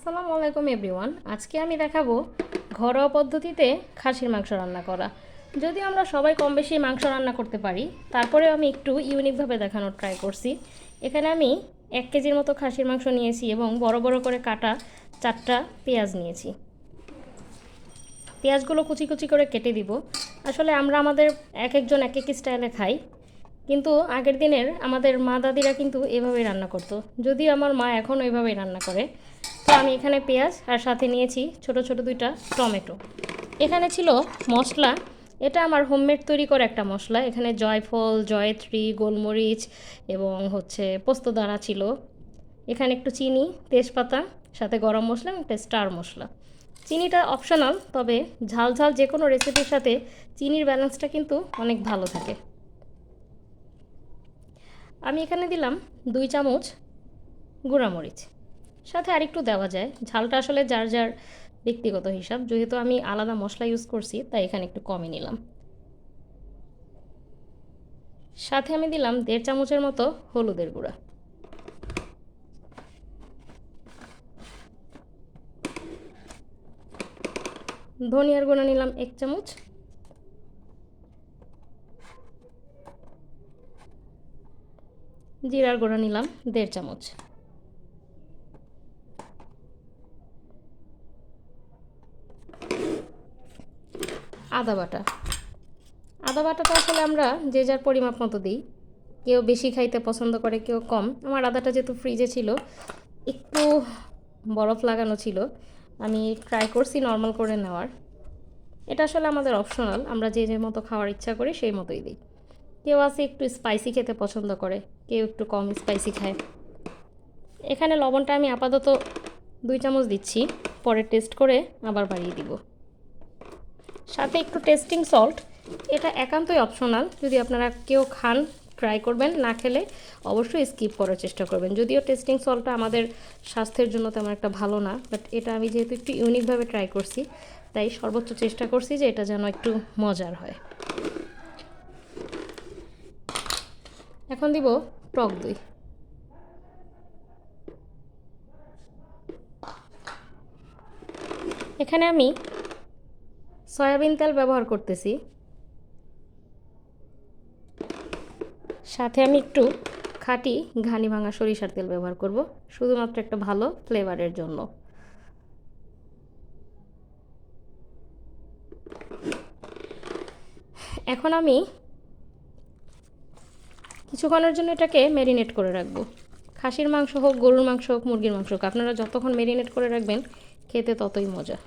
আসসালামু আলাইকুম এভরিওয়ান। আজকে আমি দেখাবো ঘরোয়া পদ্ধতিতে খাসির মাংস রান্না করা। যদি আমরা সবাই কম বেশি মাংস রান্না করতে পারি, তারপরেও আমি একটু ইউনিকভাবে দেখানোর ট্রাই করছি। এখানে আমি এক কেজির মতো খাসির মাংস নিয়েছি এবং বড় বড় করে কাটা চারটা পেঁয়াজ নিয়েছি। পেঁয়াজগুলো কুচি কুচি করে কেটে দিব। আসলে আমরা আমাদের এক একজন এক এক স্টাইলে খাই, কিন্তু আগের দিনের আমাদের মা দাদিরা কিন্তু এভাবেই রান্না করতো। যদিও আমার মা এখন ওইভাবেই রান্না করে তো আমি এখানে পেঁয়াজ আর সাথে নিয়েছি ছোট ছোট দুইটা টমেটো। এখানে ছিল মশলা। এটা আমার হোমমেড তৈরি করে একটা মশলা। এখানে জয়ফল, জয়ত্রী, গোলমরিচ এবং হচ্ছে পোস্তদানা ছিল। এখানে একটু চিনি, তেজপাতা, সাথে গরম মশলা এবং একটা স্টার মশলা। চিনিটা অপশনাল তবে ঝাল ঝাল যে কোনো রেসিপির সাথে চিনির ব্যালেন্সটা কিন্তু অনেক ভালো থাকে। আমি এখানে দিলাম দুই চামচ গুঁড়ামরিচ। সাথে আরেকটু দেওয়া যায়। ঝালটা আসলে যার যার ব্যক্তিগত হিসাব, যেহেতু আমি আলাদা মশলা ইউজ করছি, তাই এখানে একটু কমই নিলাম। সাথে আমি দিলাম দেড় চামচের মতো হলুদের গুঁড়া। ধনিয়ার গুঁড়া নিলাম এক চামচ। জিরার গুঁড়া নিলাম দেড় চামচ। আদা বাটা। আদা বাটাটা আসলে আমরা যে যার পরিমাপ মতো দিই। কেউ বেশি খাইতে পছন্দ করে, কেউ কম। আমার আদাটা যেহেতু ফ্রিজে ছিল, একটু বরফ লাগানো ছিল, আমি ট্রাই করছি নর্মাল করে নেওয়ার। এটা আসলে আমাদের অপশনাল আমরা যে যে মতো খাওয়ার ইচ্ছা করি সেই মতোই দিই। কেউ আছে একটু স্পাইসি খেতে পছন্দ করে, কেউ একটু কম স্পাইসি খায়। এখানে লবণটা আমি আপাতত দুই চামচ দিচ্ছি, পরে টেস্ট করে আবার বাড়িয়ে দিব। সাথে একটু টেস্টিং সল্ট এটা একান্তই অপশনাল যদি আপনারা কেউ খান ট্রাই করবেন, না খেলে অবশ্যই স্কিপ করার চেষ্টা করবেন। যদিও টেস্টিং সল্টটা আমাদের স্বাস্থ্যের জন্য তেমন একটা ভালো না বাট এটা আমি যেহেতু একটু ইউনিকভাবে ট্রাই করছি, তাই সর্বোচ্চ চেষ্টা করছি যে এটা যেন একটু মজার হয়। এখন দিব টক দই। এখানে আমি সয়াবিন তেল ব্যবহার করতেছি। সাথে আমি একটু খাঁটি ঘানি ভাঙা সরিষার তেল ব্যবহার করব, শুধুমাত্র একটা ভালো ফ্লেভারের জন্য। এখন আমি কিছুক্ষণের জন্য এটাকে ম্যারিনেট করে রাখব। খাসির মাংস হোক, গরুর মাংস হোক, মুরগির মাংস হোক, আপনারা যতক্ষণ ম্যারিনেট করে রাখবেন, খেতে ততই মজা।